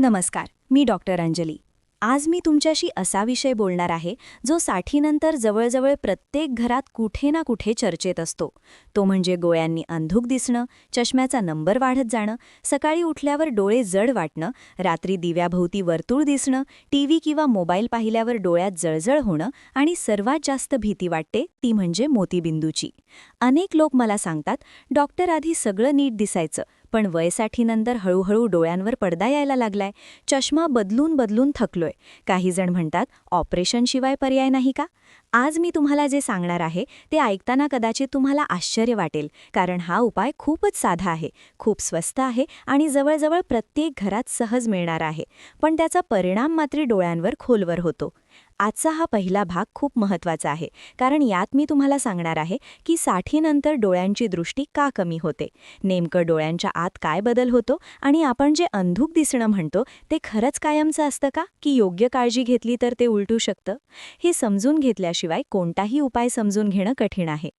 नमस्कार मी डॉक्टर अंजली. आज मी तुमच्याशी असा विषय बोलणार आहे जो साठीनंतर जवळजवळ प्रत्येक घरात कुठे ना कुठे चर्चेत असतो. तो म्हणजे गोळ्यांनी अंधूक दिसणं चष्म्याचा नंबर वाढत जाणं सकाळी उठल्यावर डोळे जड वाटणं रात्री दिव्याभोवती वर्तुळ दिसणं टीव्ही किंवा मोबाईल पाहिल्यावर डोळ्यात जळजळ होणं आणि सर्वात जास्त भीती वाटते ती म्हणजे मोतीबिंदूची. अनेक लोक मला सांगतात डॉक्टर आधी सगळं नीट दिसायचं पण वयसाठीनंतर हळूहळू डोळ्यांवर पडदा यायला लागलाय. चष्मा बदलून बदलून थकलोय. काही जण म्हणतात ऑपरेशनशिवाय पर्याय नाही का? आज मी तुम्हाला जे सांगणार आहे ते ऐकताना कदाचित तुम्हाला आश्चर्य वाटेल कारण हा उपाय खूपच साधा आहे खूप स्वस्त आहे आणि जवळजवळ प्रत्येक घरात सहज मिळणार आहे. पण त्याचा परिणाम मात्र डोळ्यांवर खोलवर होतो. आजचा हा पहिला भाग खूप महत्त्वाचा आहे. कारण यात मी तुम्हाला सांगणार आहे की साठीनंतर डोळ्यांची दृष्टी का कमी होते? नेमकं डोळ्यांच्या आत काय बदल होतो? आणि आपण जे अंधूक दिसणं म्हणतो ते खरंच कायमचं असतं का? की योग्य काळजी घेतली तर ते उलटू शकतं? हे समजून घेतल्याशिवाय कोणताही उपाय समजून घेणं कठीण आहे.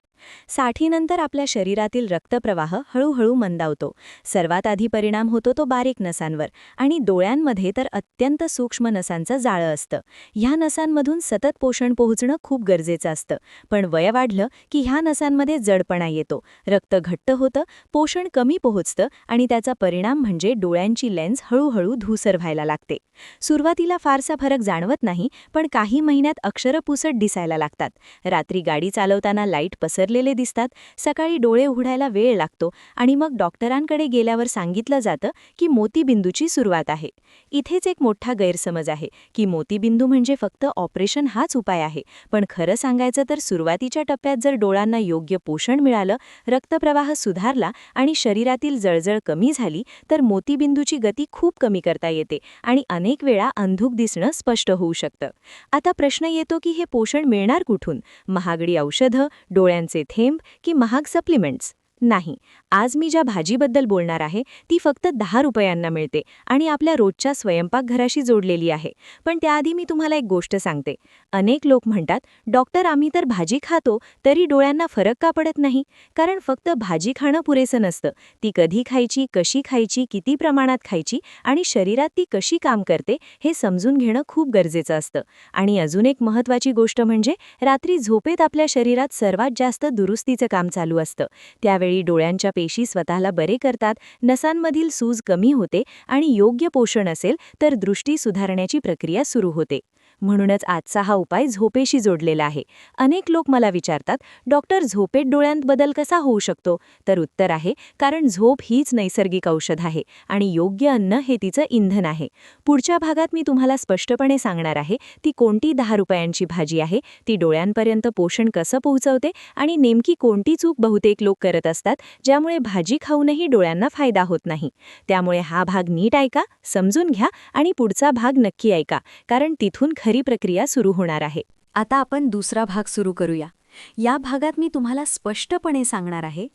साठीनंतर आपल्या शरीरातील रक्तप्रवाह हळूहळू मंदावतो. सर्वात आधी परिणाम होतो तो बारीक नसांवर आणि डोळ्यांमध्ये तर अत्यंत सूक्ष्म नसांचं जाळं असतं. ह्या नसांमधून सतत पोषण पोहोचणं खूप गरजेचं असतं. पण वय वाढलं की ह्या नसांमध्ये जडपणा येतो. रक्त घट्ट होतं पोषण कमी पोहोचतं आणि त्याचा परिणाम म्हणजे डोळ्यांची लेन्स हळूहळू धूसर व्हायला लागते. सुरुवातीला फारसा फरक जाणवत नाही पण काही महिन्यात अक्षरपुसट दिसायला लागतात. रात्री गाडी चालवताना लाइट पसर विसरलेले दिसतात. सकाळी डोळे उघडायला वेळ लागतो आणि मग डॉक्टरांकडे गेल्यावर सांगितलं जातं की मोतीबिंदूची सुरुवात आहे. इथेच एक मोठा गैरसमज आहे की मोतीबिंदू म्हणजे फक्त ऑपरेशन हाच उपाय आहे. पण खरं सांगायचं तर सुरुवातीच्या टप्प्यात जर डोळ्यांना योग्य पोषण मिळालं रक्तप्रवाह सुधारला आणि शरीरातील जळजळ कमी झाली तर मोतीबिंदूची गती खूप कमी करता येते आणि अनेक वेळा अंधूक दिसणं स्पष्ट होऊ शकतं. आता प्रश्न येतो की हे पोषण मिळणार कुठून? महागडी औषधं डोळ्यांचे थेंब की महाग सप्लिमेंट्स. नाही. आज मी ज्या भाजीबद्दल बोलणार आहे ती फक्त दहा रुपयांना मिळते आणि आपल्या रोजच्या स्वयंपाकघराशी जोडलेली आहे. पण त्याआधी मी तुम्हाला एक गोष्ट सांगते. अनेक लोक म्हणतात डॉक्टर आम्ही तर भाजी खातो तरी डोळ्यांना फरक का पडत नाही? कारण फक्त भाजी खाणं पुरेसं नसतं. ती कधी खायची कशी खायची किती प्रमाणात खायची आणि शरीरात ती कशी काम करते हे समजून घेणं खूप गरजेचं असतं. आणि अजून एक महत्त्वाची गोष्ट म्हणजे रात्री झोपेत आपल्या शरीरात सर्वात जास्त दुरुस्तीचं काम चालू असतं. त्यावेळी डोळ्यांच्या पेशी स्वतःला बरे करतात नसांमधील सूज कमी होते आणि योग्य पोषण असेल तर दृष्टी सुधारण्याची प्रक्रिया सुरू होते. म्हणूनच आजचा हा उपाय झोपेशी जोडलेला आहे. अनेक लोक मला विचारतात डॉक्टर झोपेत डोळ्यांत बदल कसा होऊ शकतो? तर उत्तर आहे कारण झोप हीच नैसर्गिक औषध आहे आणि योग्य अन्न हे तिचं इंधन आहे. पुढच्या भागात मी तुम्हाला स्पष्टपणे सांगणार आहे ती कोणती दहा रुपयांची भाजी आहे ती डोळ्यांपर्यंत पोषण कसं पोहोचवते आणि नेमकी कोणती चूक बहुतेक लोक करत असतात ज्यामुळे भाजी खाऊनही डोळ्यांना फायदा होत नाही. त्यामुळे हा भाग नीट ऐका समजून घ्या आणि पुढचा भाग नक्की ऐका कारण तिथून खरं प्रक्रिया सुरू होणार आहे. आता आपण दुसरा भाग सुरू करूया. या भागात मी तुम्हाला स्पष्टपणे सांगणार आहे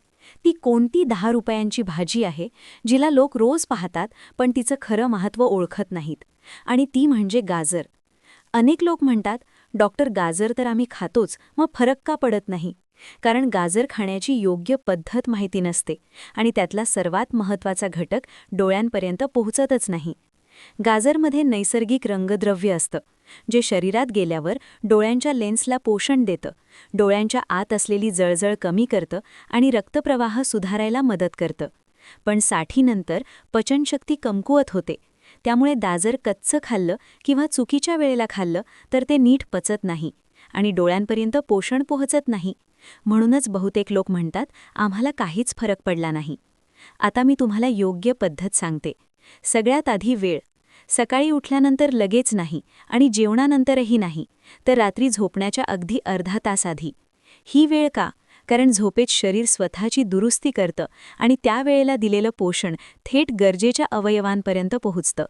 ती कोणती दहा रुपयांची भाजी आहे जिला लोक रोज पाहतात पण तिचं खरं महत्त्व ओळखत नाहीत. आणि ती म्हणजे गाजर. अनेक लोक म्हणतात डॉक्टर गाजर तर आम्ही खातोच मग फरक का पडत नाही? कारण गाजर खाण्याची योग्य पद्धत माहिती नसते आणि त्यातला सर्वात महत्त्वाचा घटक डोळ्यांपर्यंत पोहोचतच नाही. गाजरमध्ये नैसर्गिक रंगद्रव्य असतं. जे शरीरात गेल्यावर डोळ्यांच्या लेन्सला पोषण देतं. डोळ्यांच्या आत असलेली जळजळ कमी करतं आणि रक्तप्रवाह सुधारायला मदत करतं. पण साठीनंतर पचनशक्ती कमकुवत होते. त्यामुळे दाजर कच्चं खाल्लं किंवा चुकीच्या वेळेला खाल्लं तर ते नीट पचत नाही आणि डोळ्यांपर्यंत पोषण पोहोचत नाही. म्हणूनच बहुतेक लोक म्हणतात आम्हाला काहीच फरक पडला नाही. आता मी तुम्हाला योग्य पद्धत सांगते. सगळ्यात आधी वेळ. सकाळी उठल्यानंतर लगेच नाही आणि जेवणानंतरही नाही तर रात्री झोपण्याच्या अगदी अर्धा तास आधी ही वेळ का? कारण झोपेत शरीर स्वतःची दुरुस्ती करतं आणि त्या वेळेला दिलेलं पोषण थेट गरजेच्या अवयवांपर्यंत पोहोचतं.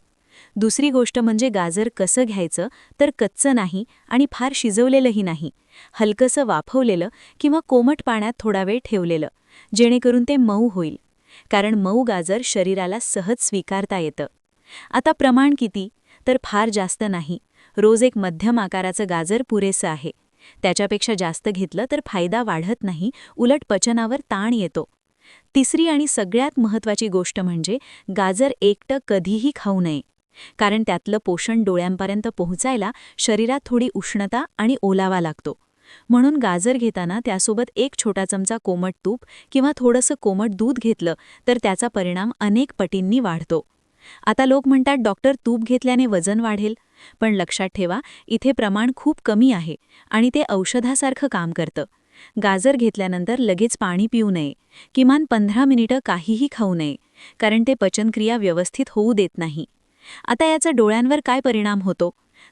दुसरी गोष्ट म्हणजे गाजर कसं घ्यायचं तर कच्चं नाही आणि फार शिजवलेलंही नाही. हलकंसं वाफवलेलं किंवा कोमट पाण्यात थोडा वेळ ठेवलेलं जेणेकरून ते मऊ होईल. कारण मऊ गाजर शरीराला सहज स्वीकारता येतं. आता प्रमाण किती? तर फार जास्त नाही. रोज एक मध्यम आकाराचं गाजर पुरेसं आहे. त्याच्यापेक्षा जास्त घेतलं तर फायदा वाढत नाही उलट पचनावर ताण येतो. तिसरी आणि सगळ्यात महत्त्वाची गोष्ट म्हणजे गाजर एकटं कधीही खाऊ नये. कारण त्यातलं पोषण डोळ्यांपर्यंत पोहोचायला शरीरात थोडी उष्णता आणि ओलावा लागतो. म्हणून गाजर घेताना त्यासोबत एक छोटा चमचा कोमट तूप किंवा थोडंसं कोमट दूध घेतलं तर त्याचा परिणाम अनेक पटींनी वाढतो. आता लोक म्हणतात डॉक्टर तूप घेतल्याने वजन वाढेल. पण लक्षात ठेवा इथे प्रमाण खूप कमी आहे आणि ते औषधासारखं काम करतं. गाजर घेतल्यानंतर लगेच पाणी पिऊ नये. किमान पंधरा मिनिटं काहीही खाऊ नये कारण ते पचनक्रिया व्यवस्थित होऊ देत नाही. आता याचा डोळ्यांवर काय परिणाम होतो?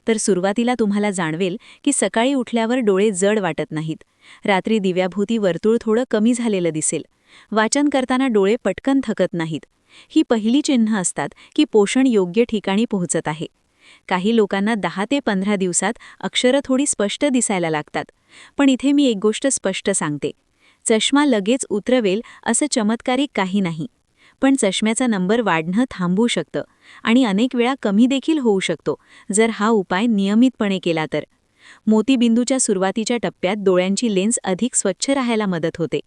तर सुरुवातीला तुम्हाला जाणवेल की सकाळी उठल्यावर डोळे जड वाटत नाहीत. रात्री दिव्याभूती वर्तुळ थोडं कमी झालेलं दिसेल. वाचन करताना डोळे पटकन थकत नाहीत. ही पहिली चिन्ह असतात की पोषण योग्य ठिकाणी पोहोचत आहे. काही लोकांना दहा ते पंधरा दिवसात अक्षरं थोडी स्पष्ट दिसायला लागतात. पण इथे मी एक गोष्ट स्पष्ट सांगते. चष्मा लगेच उतरवेल असं चमत्कारिक काही नाही. पण चष्म्याचा नंबर वाढणं थांबवू शकतं आणि अनेक वेळा कमी देखील होऊ शकतो जर हा उपाय नियमितपणे केला तर. मोतीबिंदूच्या सुरुवातीच्या टप्प्यात डोळ्यांची लेन्स अधिक स्वच्छ राहायला मदत होते.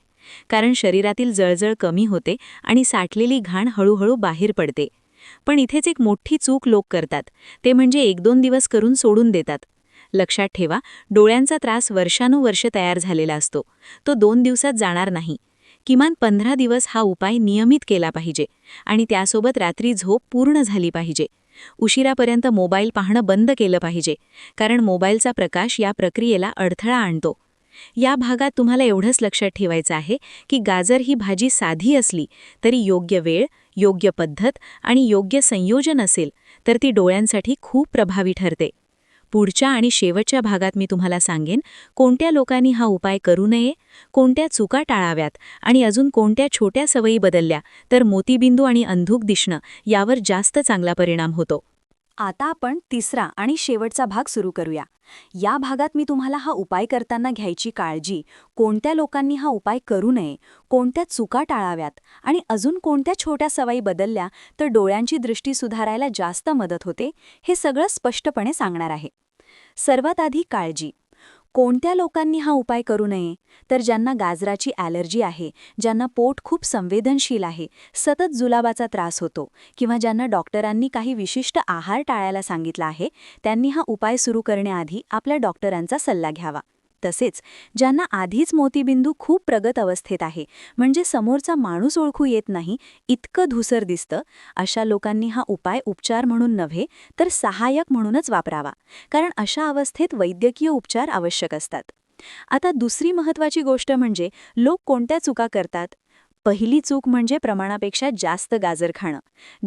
कारण शरीरातील जळजळ कमी होते आणि साठलेली घाण हळूहळू बाहेर पडते. पण इथेच एक मोठी चूक लोक करतात. ते म्हणजे एक दोन दिवस करून सोडून देतात. लक्षात ठेवा डोळ्यांचा त्रास वर्षानुवर्ष तयार झालेला असतो. तो दोन दिवसात जाणार नाही. किमान पंधरा दिवस हा उपाय नियमित केला पाहिजे आणि त्यासोबत रात्री झोप पूर्ण झाली पाहिजे. उशिरापर्यंत मोबाईल पाहणं बंद केलं पाहिजे कारण मोबाईलचा प्रकाश या प्रक्रियेला अडथळा आणतो. या भागात तुम्हाला एवढंच लक्षात ठेवायचं आहे की गाजर ही भाजी साधी असली तरी योग्य वेळ योग्य पद्धत आणि योग्य संयोजन असेल तर ती डोळ्यांसाठी खूप प्रभावी ठरते. पुढच्या आणि शेवटच्या भागात मी तुम्हाला सांगेन कोणत्या लोकांनी हा उपाय करू नये कोणत्या चुका टाळाव्यात आणि अजून कोणत्या छोट्या सवयी बदलल्या तर मोतीबिंदू आणि अंधूक दिसणं यावर जास्त चांगला परिणाम होतो. आता आपण तिसरा आणि शेवटचा भाग सुरू करूया. या भागात मी तुम्हाला हा उपाय करताना घ्यायची काळजी. कोणत्या लोकांनी हा उपाय करू नये कोणत्या चुका टाळाव्यात आणि अजून कोणत्या छोट्या सवयी बदलल्या तर डोळ्यांची दृष्टी सुधारायला जास्त मदत होते हे सगळं स्पष्टपणे सांगणार आहे. सर्वात आधी काळजी. कोणत्या लोकांनी हा उपाय करू नये? तर ज्यांना गाजराची ॲलर्जी आहे ज्यांना पोट खूप संवेदनशील आहे सतत जुलाबाचा त्रास होतो किंवा ज्यांना डॉक्टरांनी काही विशिष्ट आहार टाळायला सांगितला आहे त्यांनी हा उपाय सुरू करण्याआधी आपल्या डॉक्टरांचा सल्ला घ्यावा. तसेच ज्यांना आधीच मोतीबिंदू खूप प्रगत अवस्थेत आहे म्हणजे समोरचा माणूस ओळखू येत नाही इतकं धुसर दिसतं अशा लोकांनी हा उपाय उपचार म्हणून नव्हे तर सहाय्यक म्हणूनच वापरावा कारण अशा अवस्थेत वैद्यकीय उपचार आवश्यक असतात. आता दुसरी महत्त्वाची गोष्ट म्हणजे लोक कोणत्या चुका करतात? पहिली चूक म्हणजे प्रमाणापेक्षा जास्त गाजर खाणं.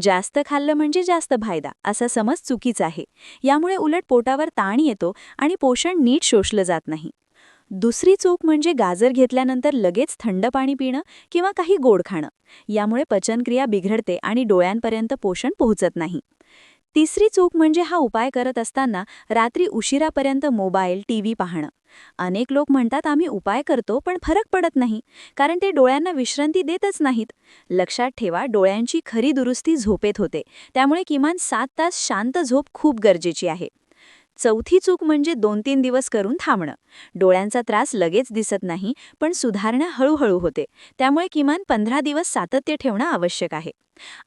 जास्त खाल्लं म्हणजे जास्त फायदा असा समज चुकीचा आहे. यामुळे उलट पोटावर ताण येतो आणि पोषण नीट शोषलं जात नाही. दुसरी चूक म्हणजे गाजर घेतल्यानंतर लगेच थंड पाणी पिणं किंवा काही गोड खाणं. यामुळे पचनक्रिया बिघडते आणि डोळ्यांपर्यंत पोषण पोहोचत नाही. तिसरी चूक म्हणजे हा उपाय करत असताना रात्री उशिरापर्यंत मोबाईल टीव्ही पाहणं. अनेक लोक म्हणतात आम्ही उपाय करतो पण फरक पडत नाही कारण ते डोळ्यांना विश्रांती देतच नाहीत. लक्षात ठेवा डोळ्यांची खरी दुरुस्ती झोपेत होते. त्यामुळे किमान सात तास शांत झोप खूप गरजेची आहे. चौथी चूक म्हणजे दोन तीन दिवस करून थांबणं. डोळ्यांचा त्रास लगेच दिसत नाही पण सुधारणा हळूहळू होते. त्यामुळे किमान पंधरा दिवस सातत्य ठेवणं आवश्यक आहे.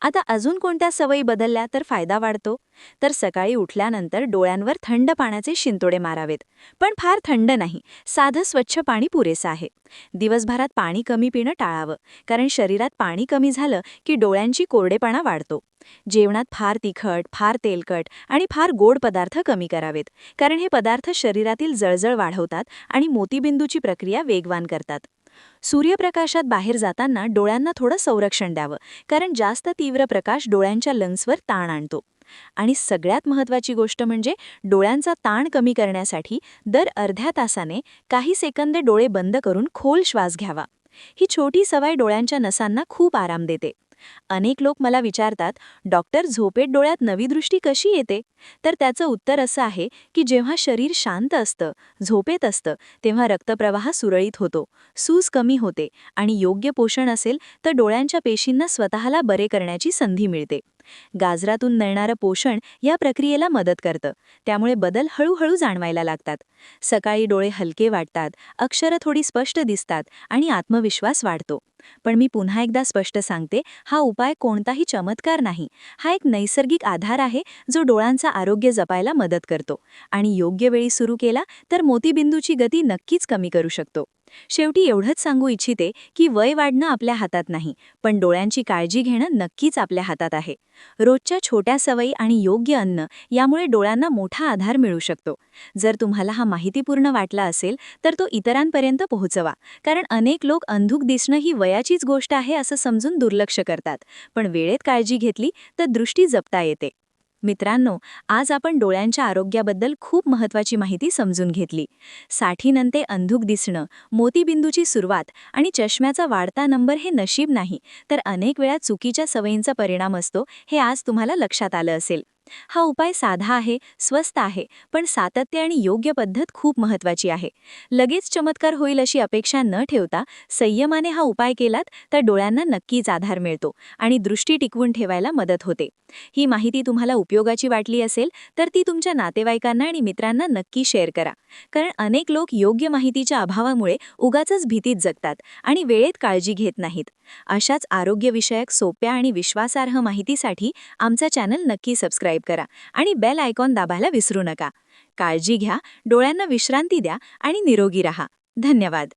आता अजून कोणत्या सवयी बदलल्या तर फायदा वाढतो? तर सकाळी उठल्यानंतर डोळ्यांवर थंड पाण्याचे शिंतोडे मारावेत. पण फार थंड नाही साधं स्वच्छ पाणी पुरेसं आहे. दिवसभरात पाणी कमी पिणं टाळावं कारण शरीरात पाणी कमी झालं की डोळ्यांची कोरडेपणा वाढतो. जेवणात फार तिखट फार तेलकट आणि फार गोड पदार्थ कमी करावेत कारण हे पदार्थ शरीरातील जळजळ वाढवतात आणि मोतीबिंदूची प्रक्रिया वेगवान करतात. सूर्यप्रकाशात बाहेर जाताना डोळ्यांना थोडं संरक्षण द्यावं कारण जास्त तीव्र प्रकाश डोळ्यांच्या लंग्सवर ताण आणतो. आणि सगळ्यात महत्त्वाची गोष्ट म्हणजे डोळ्यांचा ताण कमी करण्यासाठी दर अर्ध्या तासाने काही सेकंदे डोळे बंद करून खोल श्वास घ्यावा. ही छोटी सवय डोळ्यांच्या नसांना खूप आराम देते. अनेक लोक मला विचारतात डॉक्टर झोपेत डोळ्यात नवी दृष्टी कशी येते? तर त्याचं उत्तर असं आहे की जेव्हा शरीर शांत असतं झोपेत असतं तेव्हा रक्तप्रवाह सुरळीत होतो सूज कमी होते आणि योग्य पोषण असेल तर डोळ्यांच्या पेशींना स्वतःला बरे करण्याची संधी मिळते. गाजरातून मिळणारं पोषण या प्रक्रियेला मदत करतं. त्यामुळे बदल हळूहळू जाणवायला लागतात. सकाळी डोळे हलके वाटतात अक्षरं थोडी स्पष्ट दिसतात आणि आत्मविश्वास वाढतो. पण मी पुन्हा एकदा स्पष्ट सांगते हा उपाय कोणताही चमत्कार नाही. हा एक नैसर्गिक आधार आहे जो डोळ्यांचा आरोग्य जपायला मदत करतो. आणि योग्य वेळी सुरू केला तर मोतीबिंदूची गती नक्कीच कमी करू शकतो. शेवटी एवढंच सांगू इच्छिते की वय वाढणं आपल्या हातात नाही पण डोळ्यांची काळजी घेणं नक्कीच आपल्या हातात आहे. रोजच्या छोट्या सवयी आणि योग्य अन्न यामुळे डोळ्यांना मोठा आधार मिळू शकतो. जर तुम्हाला हा माहितीपूर्ण वाटला असेल तर तो इतरांपर्यंत पोहोचवा कारण अनेक लोक अंधुक दिसणं ही वयाचीच गोष्ट आहे असं समजून दुर्लक्ष करतात. पण वेळेत काळजी घेतली तर दृष्टी जपता येते. मित्रांनो आज आपण डोळ्यांच्या आरोग्याबद्दल खूप महत्त्वाची माहिती समजून घेतली. साठीनंते अंधुक दिसणं मोतीबिंदूची सुरुवात आणि चष्म्याचा वाढता नंबर हे नशीब नाही तर अनेक वेळा चुकीच्या सवयींचा परिणाम असतो हे आज तुम्हाला लक्षात आलं असेल. हा उपाय साधा आहे स्वस्त आहे पण सातत्य आणि योग्य पद्धत खूप महत्त्वाची आहे. लगेच चमत्कार होईल अशी अपेक्षा न ठेवता संयमाने हा उपाय केलात तर डोळ्यांना नक्कीच आधार मिळतो आणि दृष्टी टिकवून ठेवायला मदत होते. ही माहिती तुम्हाला उपयोगाची वाटली असेल तर ती तुमच्या नातेवाईकांना आणि मित्रांना नक्की शेअर करा. कारण अनेक लोक योग्य माहितीच्या अभावामुळे उगाचच भीतीत जगतात आणि वेळेत काळजी घेत नाहीत. अशाच आरोग्यविषयक सोप्या आणि विश्वासार्ह माहितीसाठी आमचा चॅनल नक्की सबस्क्राईब सबस्क्राईब करा आणि बेल आयकॉन दाबायला विसरू नका. काळजी घ्या डोळ्यांना विश्रांती द्या आणि निरोगी रहा. धन्यवाद.